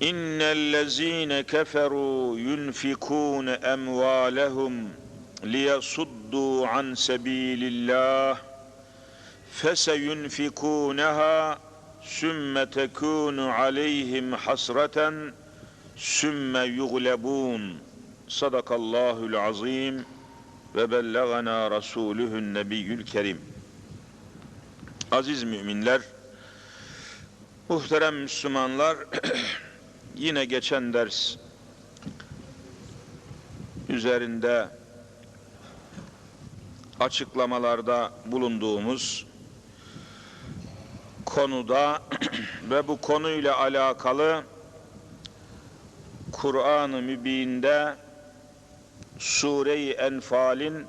İnnellezîne keferû yunfikûne emvâlehum liyasuddû an sebîlillâh feseyunfikûneha sümme tekûnu aleyhim hasraten sümme yuglebûn sadakallahul azim ve bellegana rasuluhun nebiyyül kerim aziz müminler muhterem müslümanlar yine geçen ders üzerinde açıklamalarda bulunduğumuz konuda ve bu konuyla alakalı Kur'an-ı Mübin'de Sure-i Enfal'in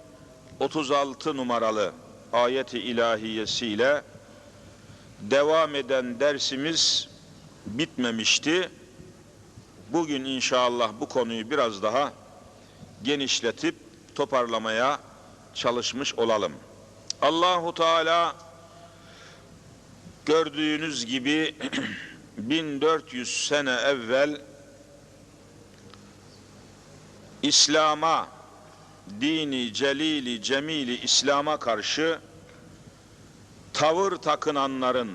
36 numaralı ayeti ilahiyesiyle devam eden dersimiz bitmemişti. Bugün inşallah bu konuyu biraz daha genişletip toparlamaya çalışmış olalım. Allahu Teala gördüğünüz gibi 1400 sene evvel İslam'a dini celili cemili İslam'a karşı tavır takınanların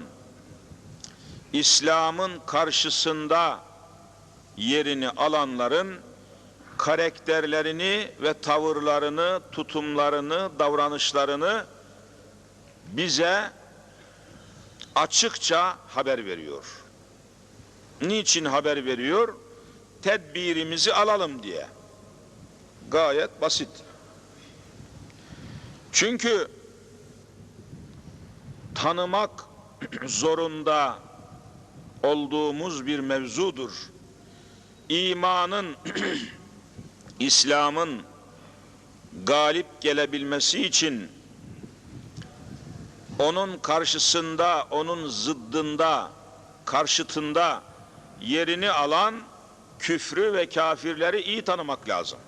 İslam'ın karşısında yerini alanların karakterlerini ve tavırlarını, tutumlarını, davranışlarını bize açıkça haber veriyor. Niçin haber veriyor? Tedbirimizi alalım diye. Gayet basit. Çünkü tanımak zorunda olduğumuz bir mevzudur. İmanın, İslam'ın galip gelebilmesi için onun karşısında, onun zıddında, karşıtında yerini alan küfrü ve kafirleri iyi tanımak lazım.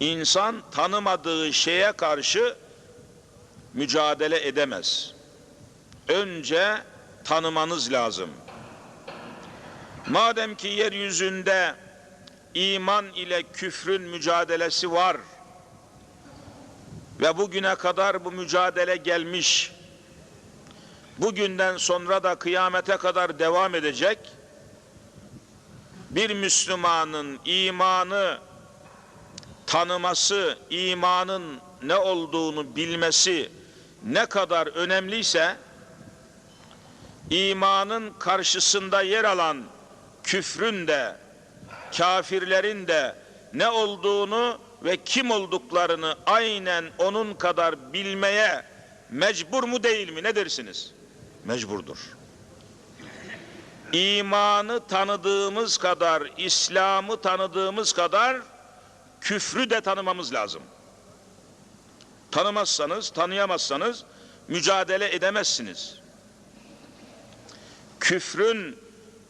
İnsan tanımadığı şeye karşı mücadele edemez. Önce tanımanız lazım. Madem ki yeryüzünde iman ile küfrün mücadelesi var ve bugüne kadar bu mücadele gelmiş, bugünden sonra da kıyamete kadar devam edecek, bir Müslümanın imanı tanıması, imanın ne olduğunu bilmesi ne kadar önemliyse, imanın karşısında yer alan küfrün de, kafirlerin de ne olduğunu ve kim olduklarını aynen onun kadar bilmeye mecbur mu değil mi? Ne dersiniz? Mecburdur. İmanı tanıdığımız kadar, İslam'ı tanıdığımız kadar küfrü de tanımamız lazım. Tanımazsanız, tanıyamazsanız mücadele edemezsiniz. Küfrün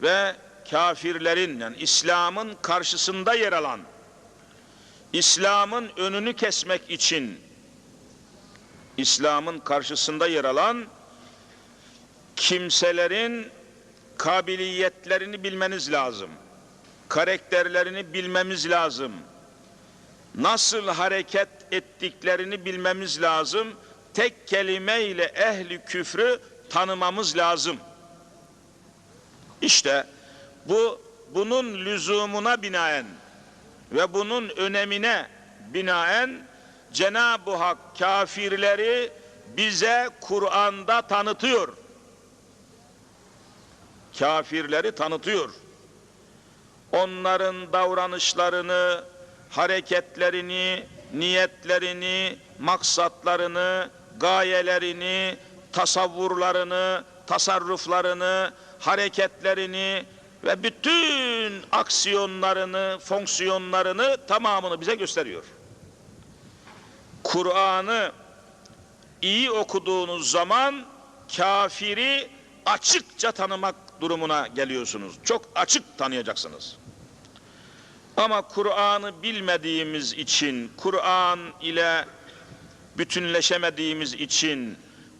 ve kafirlerin yani İslam'ın karşısında yer alan İslam'ın önünü kesmek için İslam'ın karşısında yer alan kimselerin kabiliyetlerini bilmeniz lazım. Karakterlerini bilmemiz lazım. Nasıl hareket ettiklerini bilmemiz lazım. Tek kelimeyle ehli küfrü tanımamız lazım. İşte bu bunun lüzumuna binaen ve bunun önemine binaen Cenab-ı Hak kafirleri bize Kur'an'da tanıtıyor. Kafirleri tanıtıyor. Onların davranışlarını, hareketlerini, niyetlerini, maksatlarını, gayelerini, tasavvurlarını, tasarruflarını, hareketlerini ve bütün aksiyonlarını, fonksiyonlarını tamamını bize gösteriyor. Kur'an'ı iyi okuduğunuz zaman kafiri açıkça tanımak durumuna geliyorsunuz. Çok açık tanıyacaksınız. Ama Kur'an'ı bilmediğimiz için, Kur'an ile bütünleşemediğimiz için,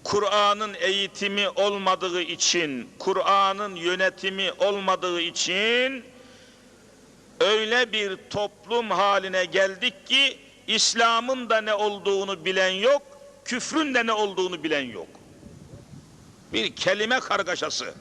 Kur'an'ın eğitimi olmadığı için, Kur'an'ın yönetimi olmadığı için öyle bir toplum haline geldik ki İslam'ın da ne olduğunu bilen yok, küfrün de ne olduğunu bilen yok. Bir kelime kargaşası.